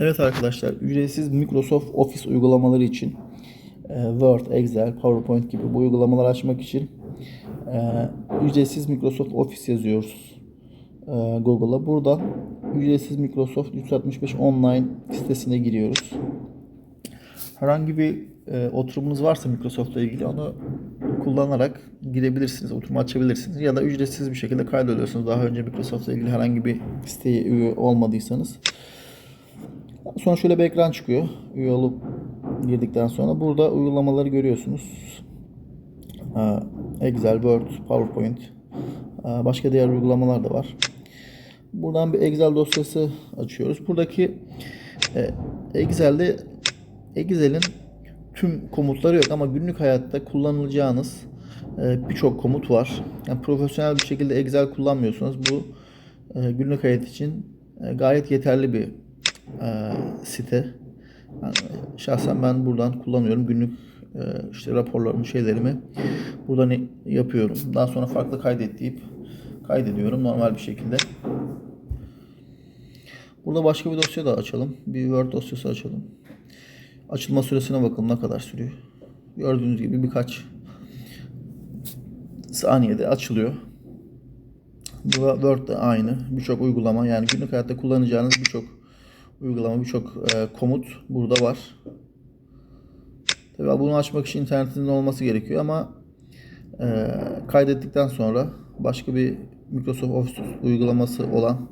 Evet arkadaşlar, ücretsiz Microsoft Office uygulamaları için e, Word, Excel, PowerPoint gibi bu uygulamaları açmak için e, ücretsiz Microsoft Office yazıyoruz e, Google'a. Buradan ücretsiz Microsoft 365 online sitesine giriyoruz. Herhangi bir oturumunuz varsa Microsoft'la ilgili onu kullanarak girebilirsiniz, oturumu açabilirsiniz. Ya da ücretsiz bir şekilde kaydoluyorsunuz. Daha önce Microsoft'la ilgili herhangi bir siteye üye olmadıysanız. Sonra şöyle bir ekran çıkıyor. Üye olup girdikten sonra burada uygulamaları görüyorsunuz. Excel, Word, PowerPoint, başka diğer uygulamalar da var. Buradan bir Excel dosyası açıyoruz. Buradaki e, Excel'de Excel'in tüm komutları yok ama günlük hayatta kullanılacağınız e, birçok komut var. Yani profesyonel bir şekilde Excel kullanmıyorsanız bu e, günlük hayat için gayet yeterli bir e, site. Yani şahsen ben buradan kullanıyorum. Günlük e, işte raporlarımı, şeylerimi buradan yapıyorum. Daha sonra farklı kaydet deyip kaydediyorum normal bir şekilde. Burada başka bir dosya da açalım. Bir Word dosyası açalım. Açılma süresine bakalım ne kadar sürüyor. Gördüğünüz gibi birkaç saniyede açılıyor. Bu Word de aynı. Birçok uygulama yani günlük hayatta kullanacağınız birçok uygulama, birçok e, komut burada var. Tabii bunu açmak için internetin olması gerekiyor ama e, kaydettikten sonra başka bir Microsoft Office uygulaması olan